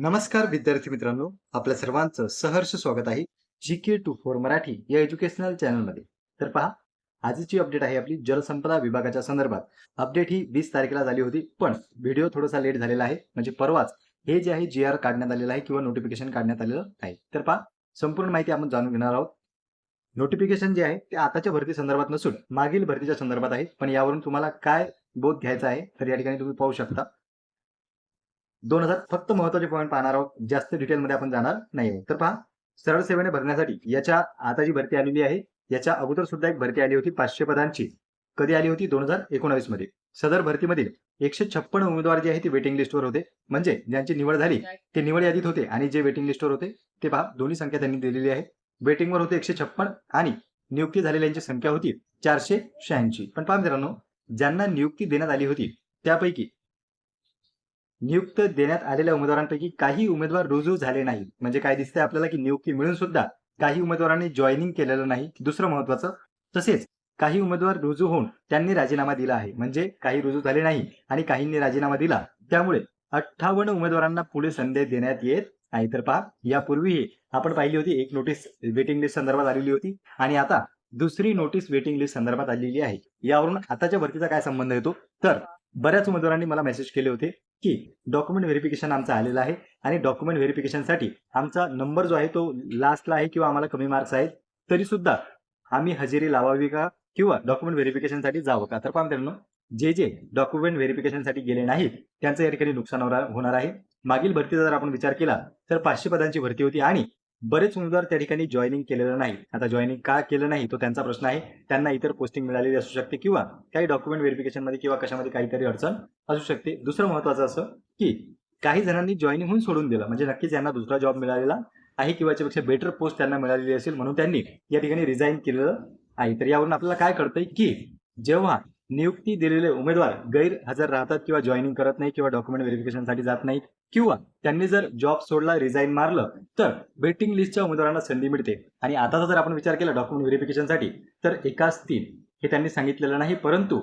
नमस्कार विद्यार्थी मित्रांनो आपल्या सर्वांचं सहर्ष स्वागत आहे G K two four Marathi या एज्युकेशनल चॅनलमध्ये तर पहा आजची अपडेट आहे आपली जलसंपदा विभागाच्या संदर्भात. अपडेट ही वीस तारखेला झाली होती पण व्हिडिओ थोडासा लेट झालेला आहे. म्हणजे परवाच हे जे आहे जी आर काढण्यात आलेलं आहे किंवा नोटिफिकेशन काढण्यात आलेलं आहे. तर पहा संपूर्ण माहिती आपण जाणून घेणार आहोत. नोटिफिकेशन जे आहे ते आताच्या भरती संदर्भात नसून मागील भरतीच्या संदर्भात आहे. पण यावरून तुम्हाला काय बोध घ्यायचा आहे तर या ठिकाणी तुम्ही पाहू शकता. दोन हजार फक्त महत्त्वाचे पॉईंट पाहणार आहोत. जास्त डिटेलमध्ये आपण जाणार नाही आहोत. तर पहा सरळ सेवेने भरण्यासाठी याच्या आता जी भरती आलेली आहे याच्या अगोदर सुद्धा एक भरती आली होती पाचशे पदांची. कधी आली होती? दोन हजार एकोणावीसमध्ये. सदर भरतीमधील एकशे छप्पन उमेदवार जे आहे ते वेटिंग लिस्टवर होते. म्हणजे ज्यांची निवड झाली ते निवड यादीत होते आणि जे वेटिंग लिस्टवर होते ते पहा दोन्ही संख्या त्यांनी दिलेली आहे. वेटिंगवर होते एकशे छप्पन आणि नियुक्ती झालेल्यांची संख्या होती चारशे शहाऐंशी. पण पहा मित्रांनो ज्यांना नियुक्ती देण्यात आली होती त्यापैकी नियुक्त देण्यात आलेल्या उमेदवारांपैकी काही उमेदवार रुजू झाले नाही म्हणजे काय दिसतंय आपल्याला की नियुक्ती मिळून सुद्धा काही उमेदवारांनी जॉईनिंग केलेलं नाही. दुसरं महत्वाचं तसेच काही उमेदवार रुजू होऊन त्यांनी राजीनामा दिला आहे. म्हणजे काही रुजू झाले नाही आणि काहींनी राजीनामा दिला. त्यामुळे अठ्ठावन्न उमेदवारांना पुढे संधी देण्यात येत आहे तर पहा यापूर्वीही आपण पाहिली होती एक नोटीस वेटिंग लिस्ट संदर्भात आलेली होती. आणि आता दुसरी नोटीस वेटिंग लिस्ट संदर्भात आलेली आहे. यावरून आताच्या भरतीचा काय संबंध येतो? तर बऱ्याच उमेदवारांनी मला मेसेज केले होते. की डॉक्युमेंट व्हेरिफिकेशन आमचा आलेला आहे. आणि डॉक्युमेंट व्हेरिफिकेशनसाठी आमचा नंबर जो आहे तो लास्टला आहे किंवा आम्हाला कमी मार्क्स आहेत तरी सुद्धा आम्ही हजेरी लावावी का किंवा डॉक्युमेंट व्हेरिफिकेशनसाठी जावं का? तर पहा मित्रांनो जे जे डॉक्युमेंट व्हेरिफिकेशनसाठी गेले नाहीत त्यांचं या ठिकाणी नुकसान होणार होणार आहे. मागील भरतीचा जर आपण विचार केला तर पाचशे पदांची भरती होती आणि बरेच उमेदवार त्या ठिकाणी जॉईनिंग केलेलं नाही. आता जॉईनिंग का केलं नाही तो त्यांचा प्रश्न आहे. त्यांना इतर पोस्टिंग मिळालेली असू शकते किंवा काही डॉक्युमेंट व्हेरिफिकेशनमध्ये किंवा कशामध्ये काहीतरी अडचण असू शकते. दुसरं महत्वाचं असं की काही जणांनी जॉईनिंग होऊन सोडून दिलं. म्हणजे नक्कीच यांना दुसरा जॉब मिळालेला आहे किंवा याच्यापेक्षा बेटर पोस्ट त्यांना मिळालेली असेल म्हणून त्यांनी या ठिकाणी रिझाईन केलेलं आहे. तर यावरून आपल्याला काय कळतंय की जेव्हा नियुक्ती दिलेले उमेदवार गैरहजर राहतात किंवा जॉईनिंग करत नाही किंवा डॉक्युमेंट व्हेरिफिकेशनसाठी जात नाहीत किंवा त्यांनी जर जॉब सोडला रिझाईन मारलं तर वेटिंग लिस्टच्या उमेदवारांना संधी मिळते. आणि आताचा जर आपण विचार केला डॉक्युमेंट व्हेरिफिकेशनसाठी तर एकाच तीन हे त्यांनी सांगितलेलं नाही परंतु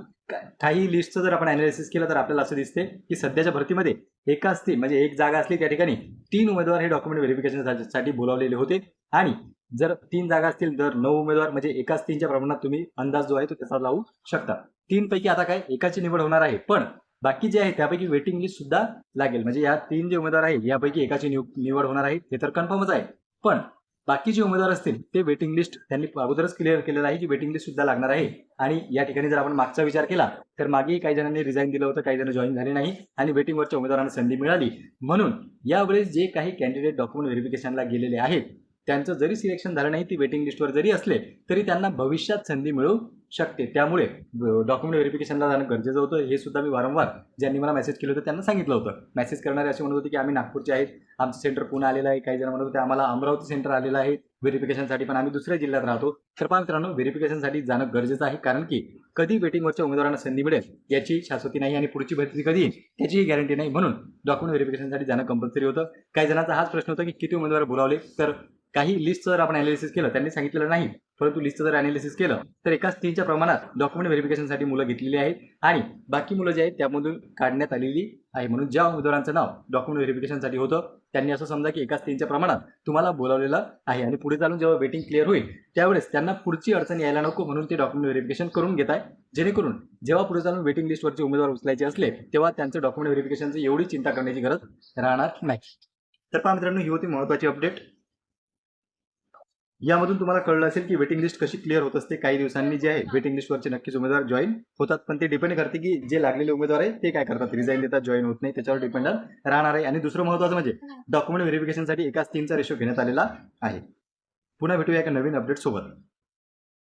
काही लिस्टचं जर आपण अनालिसिस केलं तर आपल्याला असं दिसते की सध्याच्या भरतीमध्ये एकाच तीन म्हणजे एक जागा असली त्या ठिकाणी तीन उमेदवार हे डॉक्युमेंट व्हेरिफिकेशनसाठी बोलावलेले होते. आणि जर तीन जागा असतील तर नऊ उमेदवार म्हणजे एकाच तीनच्या प्रमाणात तुम्ही अंदाज जो आहे तो त्याचा लावू शकता. तीन पैकी आता काय एकाची निवड होणार आहे. पण बाकी जे आहे त्यापैकी वेटिंग लिस्ट सुद्धा लागेल. म्हणजे या तीन जे उमेदवार आहेत यापैकी एकाची निवड होणार आहे. हे तर कन्फर्मच आहे. पण बाकी जे उमेदवार असतील ते वेटिंग लिस्ट त्यांनी अगोदरच क्लिअर केलेलं आहे की वेटिंग लिस्ट सुद्धा लागणार आहे. आणि या ठिकाणी जर आपण मागचा विचार केला तर मागेही काही जणांनी रिझाईन दिलं होतं काही जण जॉईन झाले नाही आणि वेटिंगवरच्या उमेदवारांना संधी मिळाली. म्हणून यावेळेस जे काही कॅन्डिडेट डॉक्युमेंट व्हेरिफिकेशनला गेलेले आहेत त्यांचं जरी सिलेक्शन झालं नाही ती वेटिंग लिस्टवर जरी असले तरी त्यांना भविष्यात संधी मिळू शकते. त्यामुळे डॉक्युमेंट व्हेरिफिकेशनला जाणं गरजेचं होतं. हे सुद्धा मी वारंवार ज्यांनी मला मेसेज केलं होतं त्यांना सांगितलं होतं. मेसेज करणारे असे म्हणत होते की आम्ही नागपूरचे आहेत. आमचं सेंटर पुणे आलेलं आहे. काही जण म्हणत होते आम्हाला अमरावती सेंटर आलेलं आहे व्हेरिफिकेशनसाठी पण आम्ही दुसऱ्या जिल्ह्यात राहतो. तर पहा मित्रांनो व्हेरिफिकेशनसाठी जाणं गरजेचं आहे. कारण की कधी वेटिंगवरच्या उमेदवारांना संधी मिळेल याची शाश्वती नाही आणि पुढची भरती कधी येईल त्याचीही गॅरंटी नाही. म्हणून डॉक्युमेंट व्हेरिफिकेशनसाठी जाणं कंपल्सरी होतं. काही जणांचा हाच प्रश्न होता की किती उमेदवार बोलावले? तर काही लिस्ट जर आपण अनालिसिस केलं त्यांनी सांगितलेलं नाही परंतु लिस्ट जर अनालिसिस केलं तर एकाच तीनच्या प्रमाणात डॉक्युमेंट व्हेरिफिकेशनसाठी मुलं घेतलेली आहेत आणि बाकी मुलं जे आहेत त्यामधून काढण्यात आलेली आहे. म्हणून ज्या उमेदवारांचं नाव डॉक्युमेंट व्हेरिफिकेशनसाठी होतं त्यांनी असं समजा की एकाच तीनच्या प्रमाणात तुम्हाला बोलावलेलं आहे. आणि पुढे चालून जेव्हा वेटिंग क्लिअर होईल त्यावेळेस त्यांना पुढची अडचण यायला नको म्हणून ते डॉक्युमेंट व्हेरिफिकेशन करून घेत आहे. जेणेकरून जेव्हा पुढे चालून वेटिंग लिस्टवरचे उमेदवार उचलायचे असले तेव्हा त्यांचं डॉक्युमेंट व्हेरिफिकेशनची एवढी चिंता करण्याची गरज राहणार नाही. तर पहा मित्रांनो ही होती महत्वाची अपडेट यामधून तुम्हाला कळलं असेल की वेटिंग लिस्ट कशी क्लिअर होत असते काही दिवसांनी जे आहे वेटिंग लिस्टवरचे नक्कीच उमेदवार जॉईन होतात. पण ते डिपेंड करते की जे लागलेले उमेदवार आहे ते काय करतात? रिझाईन देतात जॉईन होत नाही त्याच्यावर डिपेंडंट राहणार आहे. आणि दुसरं महत्वाचं म्हणजे डॉक्युमेंट व्हेरिफिकेशनसाठी एकाच तीनचा रेशो घेण्यात आलेला आहे. पुन्हा भेटूया एका नवीन अपडेट सोबत.